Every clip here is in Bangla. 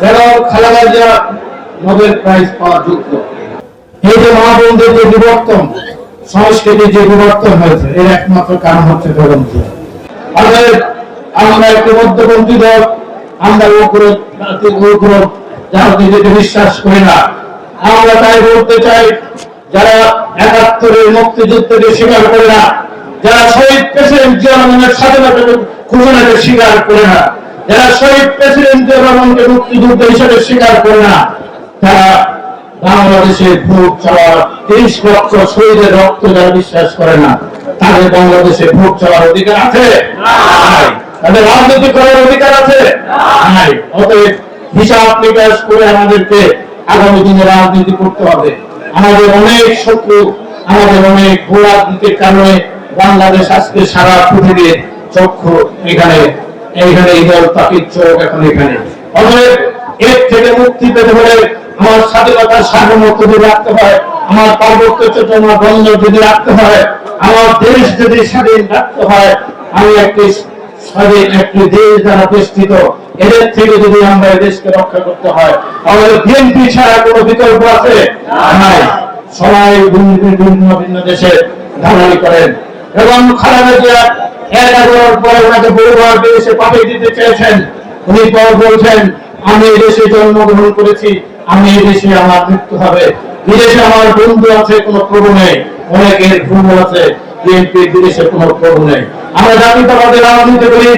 আমরা বিশ্বাস করি না, আমরা তাই বলতে চাই, যারা একাত্তরের মুক্তিযুদ্ধকে স্বীকার করে না, যারা শহীদ প্রেসিডেন্ট জিয়া রহমানের স্বাধীনতা ঘোষণাকে স্বীকার করে না যারা শহীদ প্রেসিডেন্ট জিয়া রহমানকে মুক্তিযুদ্ধ হিসেবে স্বীকার করে না, তারা বাংলাদেশে ভোট চাওয়ার তিরিশ লক্ষ শহীদের রক্ত যারা বিশ্বাস করে না, তাদের বাংলাদেশে ভোট চাওয়ার অধিকার আছে? তাদের রাজনীতি করার অধিকার আছে? নাই। অতএব হিসাব নিকাশ করে আমাদেরকে আগামী দিনে রাজনীতি করতে হবে। আমাদের অনেক শত্রু, আমাদের অনেক ভূ রাজনীতির কারণে বাংলাদেশ আজকে সারা পৃথিবীর চক্ষু এখানে এইখানে ইদল পাখির চোখ এখন এখানে। অতএব এর থেকে মুক্তি পেতে হলে আমার স্বাধীনতার সার্বভৌমত্ব যদি রাখতে হয়, আমার পার্বত্য চট্টগ্রাম বন্দর যদি রাখতে হয়, আমার দেশ যদি স্বাধীন রাখতে হয়, আমি একটি স্বাধীন একটি দেশ দ্বারা বেষ্টিত। এদের থেকে যদি আমরা এই দেশকে রক্ষা করতে হয়, আমাদের বিএনপি ছাড়া কোনো বিকল্প আছে? নাই। সবাই ভিন্ন ভিন্ন দেশে ধারণালি করেন। এবং এর উনি পর বলছেন, আমি এই জন্মগ্রহণ করেছি, আমি আমার মৃত্যু হবে। বিদেশে আমার বন্ধু আছে, কোনো প্রভু নেই। অনেকের আছে বিএনপি বিদেশে কোনো প্রভু নেই। আমরা রাজনীতি করি,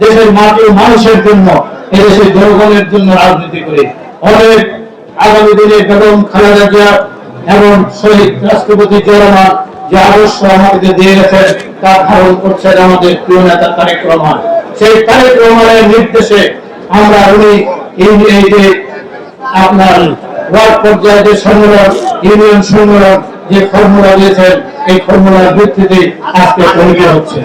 দেশের মাটি মানুষের জন্য এদেশের জনগণের জন্য রাজনীতি করি। অনেক আগামী দিনে বেগম খালেদা জিয়া এবং শহীদ রাষ্ট্রপতি জিয়া যে আদর্শ আমাদের দিয়ে গেছেন তা ধারণ করছেন আমাদের প্রিয় নেতা তারেক রহমান। সেই তারেক রহমানের নির্দেশে আমরা উনি এই যে আপনার ওয়ার্ড পর্যায়ে যে সম্মেলন ইউনিয়ন সম্মেলন যে ফর্মুলা দিয়েছেন, এই ফর্মুলার ভিত্তিতে আজকে তৈরি হচ্ছে।